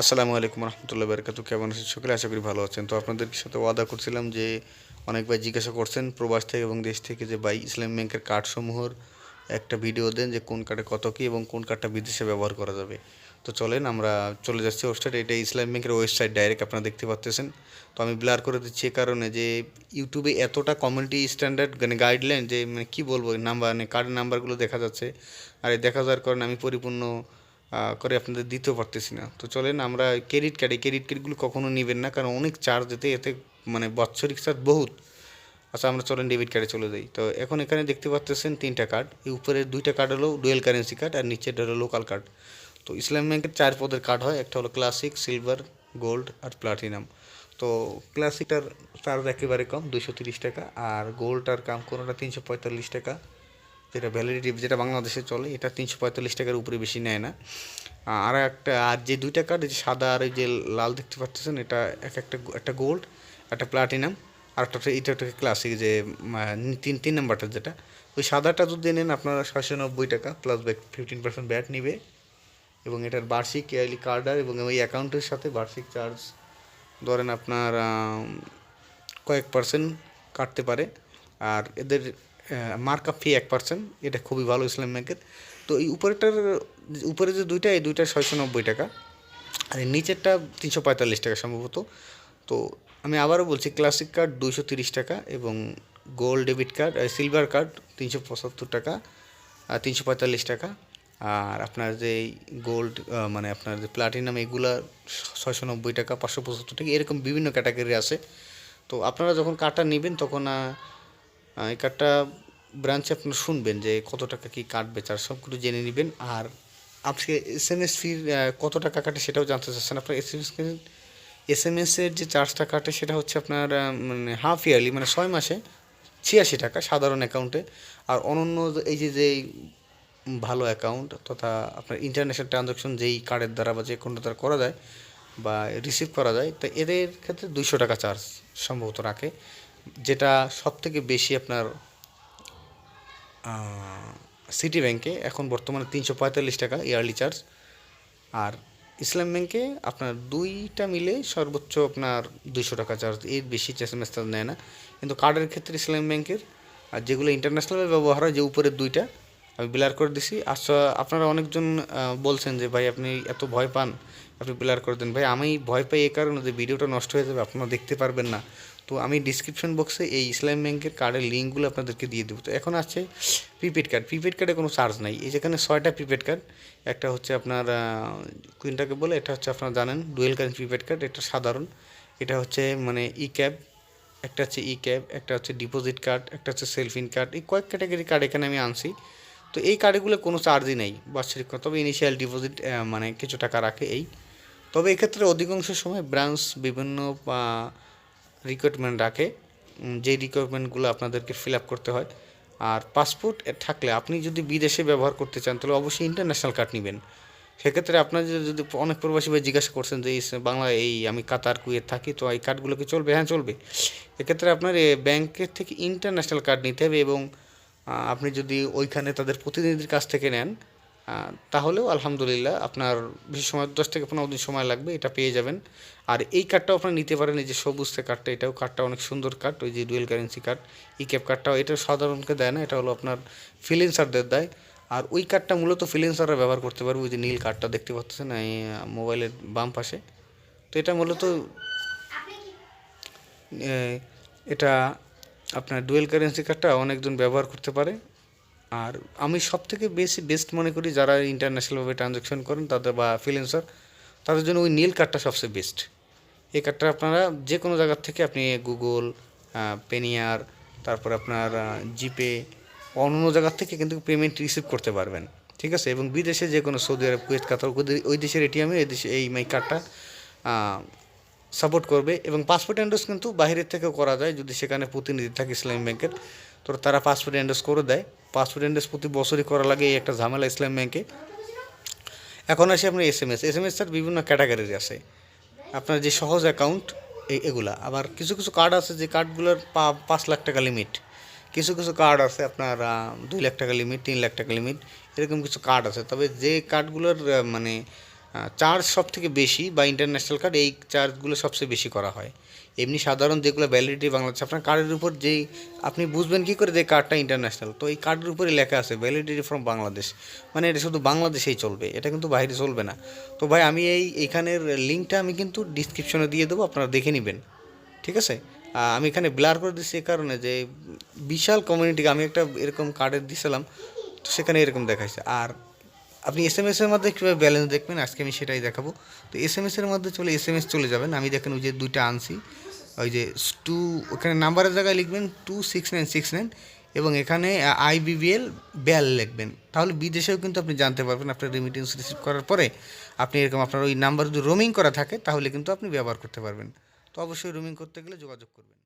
আসসালামু আলাইকুম রহমতুল্লাহ বারকাতু কেমন আছেন সকলে? আশা করি ভালো আছেন। তো আপনাদের সাথে ওয়াদা করছিলাম যে অনেক ভাই জিজ্ঞাসা করছেন প্রবাস থেকে এবং দেশ থেকে যে ভাই ইসলাম ব্যাংকের কার্ডসমূহর একটা ভিডিও দেন যে কোন কার্ডে কত কী এবং কোন কার্ডটা বিদেশে ব্যবহার করা যাবে। তো চলেন আমরা চলে যাচ্ছি ওয়েবসাইট এটা ইসলাম ব্যাংকের ওয়েবসাইট ডাইরেক্ট আপনারা দেখতে পাচ্ছেন তো আমি ব্লার করে দিচ্ছি এ কারণে যে ইউটিউবে এতটা কমিউনিটি স্ট্যান্ডার্ড মানে গাইডলাইন যে মানে কী বলব নাম্বার মানে কার্ডের নাম্বারগুলো দেখা যাচ্ছে। আর এই দেখা যাওয়ার কারণে আমি পরিপূর্ণ করে আপনাদের দিতেও পারতেছি না। তো চলেন আমরা ক্রেডিট কার্ডে ক্রেডিট কার্ডগুলো কখনো নেবেন না, কারণ অনেক চার্জ এতে এতে মানে বাৎসরিক চার্জ বহুত। আচ্ছা আমরা চলেন ডেবিট কার্ডে চলে যাই। তো এখন এখানে দেখতে পাচ্তেছেন তিনটা কার্ড এই উপরে দুইটা কার্ড হলো ডুয়েল কারেন্সি কার্ড আর নিচেটা হলো লোকাল কার্ড তো ইসলাম ব্যাংকের চার পদের কার্ড হয়, একটা হলো ক্লাসিক সিলভার গোল্ড আর প্লাটিনাম তো ক্লাসিকটার চার্জ একেবারে কম দুশো তিরিশ টাকা, আর গোল্ডটার কাম কোনোটা তিনশো পঁয়তাল্লিশ টাকা। যেটা ভ্যালিডিটি যেটা বাংলাদেশে চলে, এটা তিনশো পঁয়তাল্লিশ টাকার উপরে বেশি নেয় না। আর একটা, আর যে দুইটা কার্ড যে সাদা আর যে লাল দেখতে পাচ্ছেন, এটা এক একটা একটা গোল্ড একটা প্লাটিনাম আর একটা এটা একটা ক্লাসিক যে তিন তিন নাম্বারটা যেটা। ওই সাদাটা যদি নেন, আপনারা ছয়শো নব্বই টাকা প্লাস ব্যাক ফিফটিন পার্সেন্ট ব্যাট নিবে। এবং এটার বার্ষিক ইয়ারলি কার্ডার এবং ওই অ্যাকাউন্টের সাথে বার্ষিক চার্জ ধরেন আপনার কয়েক পার্সেন্ট কাটতে পারে। আর এদের মার্কআপ ফি এক পার্সেন্ট এটা খুবই ভালো ইসলাম ব্যাংকের তো এই উপরেরটার, উপরে যে দুইটা, এই দুইটা ছয়শো নব্বই টাকা, আর এই নিচেরটা তিনশো পঁয়তাল্লিশ টাকা সম্ভবত। তো আমি আবারও বলছি ক্লাসিক কার্ড দুইশো তিরিশ টাকা এবং gold debit card silver card তিনশো পঁচাত্তর টাকা আর তিনশো পঁয়তাল্লিশ টাকা। আর আপনার যে গোল্ড মানে আপনার যে প্লাটিনাম এগুলা ছয়শো নব্বই টাকা, পাঁচশো পঁচাত্তর টাকা, এরকম বিভিন্ন ক্যাটাগরি আছে। তো আপনারা যখন কার্ডটা নেবেন, তখন এই কার্ডটা ব্রাঞ্চে আপনারা শুনবেন যে কত টাকা কি কার্ড বেচার সবগুলো জেনে নেবেন। আর আজকে এস এম এস ফির কত টাকা কাটে সেটাও জানতে চাচ্ছেন। আপনার S M S S M এসের যে চার্জটা কাটে সেটা হচ্ছে আপনার মানে হাফ ইয়ারলি মানে ছয় মাসে ছিয়াশি টাকা সাধারণ অ্যাকাউন্টে আর অনন্য এই যে যেই ভালো অ্যাকাউন্ট তথা আপনার ইন্টারন্যাশনাল ট্রানজাকশন যেই কার্ডের দ্বারা বা যে কোনটা দ্বারা করা যায় বা রিসিভ করা যায়, তো এদের ক্ষেত্রে দুইশো টাকা চার্জ সম্ভবত রাখে। যেটা সব থেকে বেশি আপনার সিটি ব্যাংকে এখন বর্তমানে তিনশো পঁয়তাল্লিশ টাকা ইয়ারলি চার্জ আর ইসলাম ব্যাংকে আপনার দুইটা মিলে সর্বোচ্চ আপনার দুইশো টাকা চার্জ এর বেশি এসএমএস চার্জ নেয় না। কিন্তু কার্ডের ক্ষেত্রে ইসলাম ব্যাংকের আর যেগুলো ইন্টারন্যাশনাল ব্যবহার হয় যে উপরের দুইটা, আমি বিলার করে দিছি। আচ্ছা আপনারা অনেকজন বলছেন যে, ভাই, আপনি এত ভয় পান, আপনি বিলার করে দেন। ভাই, আমি ভয় পাই এই কারণে যে ভিডিওটা নষ্ট হয়ে যাবে, আপনারা দেখতে পারবেন না। তো আমি ডিসক্রিপশন বক্সে এই ইসলাম ব্যাংকের কার্ডের লিঙ্কগুলো আপনাদেরকে দিয়ে দেবো। তো এখন আছে প্রিপেড কার্ড প্রিপেড কার্ডে কোনো চার্জ নাই। এই যেখানে ছয়টা প্রিপেড কার্ড একটা হচ্ছে আপনার কুইনটাকে বলে এটা হচ্ছে আপনারা জানেন ডুয়েল কারেন্ট প্রিপেড কার্ড এটা সাধারণ। এটা হচ্ছে মানে ই ক্যাব একটা হচ্ছে ই ক্যাব একটা হচ্ছে ডিপোজিট কার্ড একটা হচ্ছে সেলফিন কার্ড এই কয়েক ক্যাটাগরি কার্ড এখানে আমি আনছি। তো এই কার্ডগুলো কোনো চার্জই নেই কোনো। তবে ইনিশিয়াল ডিপোজিট মানে কিছু টাকা রাখে এই। তবে এক্ষেত্রে অধিকাংশ সময় ব্রাঞ্চ বিভিন্ন রিকোয়ারমেন্ট রাখে। উম, যে রিকোয়ারমেন্টগুলো আপনাদেরকে ফিল আপ করতে হয়। আর পাসপোর্ট থাকলে আপনি যদি বিদেশে ব্যবহার করতে চান তাহলে অবশ্যই ইন্টারন্যাশনাল কার্ড নেবেন। সেক্ষেত্রে আপনার যদি অনেক প্রবাসী ভাই জিজ্ঞাসা করছেন যে বাংলা এই আমি কাতার কুয়েত থাকি তো এই কার্ডগুলো কি চলবে? হ্যাঁ চলবে। এক্ষেত্রে আপনার ব্যাংকের থেকে ইন্টারন্যাশনাল কার্ড নিতে হবে এবং আপনি যদি ওইখানে তাদের প্রতিনিধির কাছ থেকে নেন তাহলেও আলহামদুলিল্লাহ আপনার বেশি সময় দশ থেকে পনেরো দিন সময় লাগবে এটা পেয়ে যাবেন। আর এই কার্ডটাও আপনারা নিতে পারেন এই যে সবুজ যে কার্ডটা এটাও কার্ডটা অনেক সুন্দর কার্ড ওই যে ডুয়েল কারেন্সি কার্ড ই ক্যাপ কার্ডটাও এটা সাধারণকে দেয় না এটা হলো আপনার ফিলেন্সারদের দেয়। আর ওই কার্ডটা মূলত ফিলেন্সাররা ব্যবহার করতে পারবে ওই যে নীল কার্ডটা দেখতে পাচ্ছেন এই মোবাইলের বাম পাশে। তো এটা মূলত এটা আপনার ডুয়েল কারেন্সি কার্ডটা অনেকজন ব্যবহার করতে পারে। আর আমি সব থেকে বেশি বেস্ট মনে করি যারা ইন্টারন্যাশনালভাবে ট্রানজ্যাকশন করেন তাদের বা ফ্রিল্যান্সার তাদের জন্য ওই নীল কার্ডটা সবচেয়ে বেস্ট এই কার্ডটা আপনারা যে কোনো জায়গার থেকে আপনি গুগল পেনিয়ার তারপর আপনার জিপে অন্য অন্য জায়গার থেকে কিন্তু পেমেন্ট রিসিভ করতে পারবেন, ঠিক আছে? এবং বিদেশে যে কোনো সৌদি আরব, কুয়েত, কাতার ওই দেশের এটিএমে এই দেশে এই মাই কার্ডটা সাপোর্ট করবে। এবং পাসপোর্ট এন্ডোস কিন্তু বাইরের থেকেও করা যায়, যদি সেখানে প্রতিনিধি থাকে ইসলামী ব্যাংকের। তো তারা পাসপোর্ট এন্ডোস করে দেয়। পাসপোর্ট এন্ডোস প্রতি বছরই করা লাগে এই একটা ঝামেলা ইসলাম ব্যাংকে এখন আসি আপনার S M S S M S তার বিভিন্ন ক্যাটাগরির আছে। আপনার যে সহজ অ্যাকাউন্ট এই এগুলা। আবার কিছু কিছু কার্ড আছে যে কার্ডগুলোর পাঁচ লাখ টাকা লিমিট কিছু কিছু কার্ড আছে আপনার দুই লাখ টাকা লিমিট তিন লাখ টাকা লিমিট এরকম কিছু কার্ড আছে। তবে যে কার্ডগুলোর মানে চার্জ সব থেকে বেশি বা ইন্টারন্যাশনাল কার্ড এই চার্জগুলো সবচেয়ে বেশি করা হয়। এমনি সাধারণ যেগুলো ভ্যালিডিটি বাংলাদেশ আপনার কার্ডের উপর যেই আপনি বুঝবেন কী করে যে কার্ডটা ইন্টারন্যাশনাল তো এই কার্ডের উপরে লেখা আছে ভ্যালিডিটি ফ্রম বাংলাদেশ মানে এটা শুধু বাংলাদেশেই চলবে, এটা কিন্তু বাইরে চলবে না। তো ভাই, আমি এই এখানের লিঙ্কটা আমি কিন্তু ডিসক্রিপশনে দিয়ে দেবো, আপনারা দেখে নেবেন। ঠিক আছে? আমি এখানে ব্লার করে দিচ্ছি এ কারণে যে বিশাল কমিউনিটিকে আমি একটা এরকম কার্ডের দিয়েছিলাম তো সেখানে এরকম দেখাইছে। আর আপনি এস এম এসের মধ্যে কীভাবে ব্যালেন্স দেখবেন? আজকে আমি সেটাই দেখাবো। তো এস এম এসের মধ্যে চলে এস এম এস চলে যাবেন। আমি দেখেন ওই যে দুইটা আনছি। ওই যে টু, ওখানে নাম্বারের জায়গায় লিখবেন two six nine six nine এবং এখানে আই আইবিবিএল ব্যাল লিখবেন। তাহলে বিদেশেও কিন্তু আপনি জানতে পারবেন আপনার রেমিটেন্স রিসিভ করার পরে আপনি এরকম আপনার ওই নাম্বার যদি রোমিং করা থাকে, তাহলে কিন্তু আপনি ব্যবহার করতে পারবেন। তো অবশ্যই রোমিং করতে গেলে যোগাযোগ করবেন।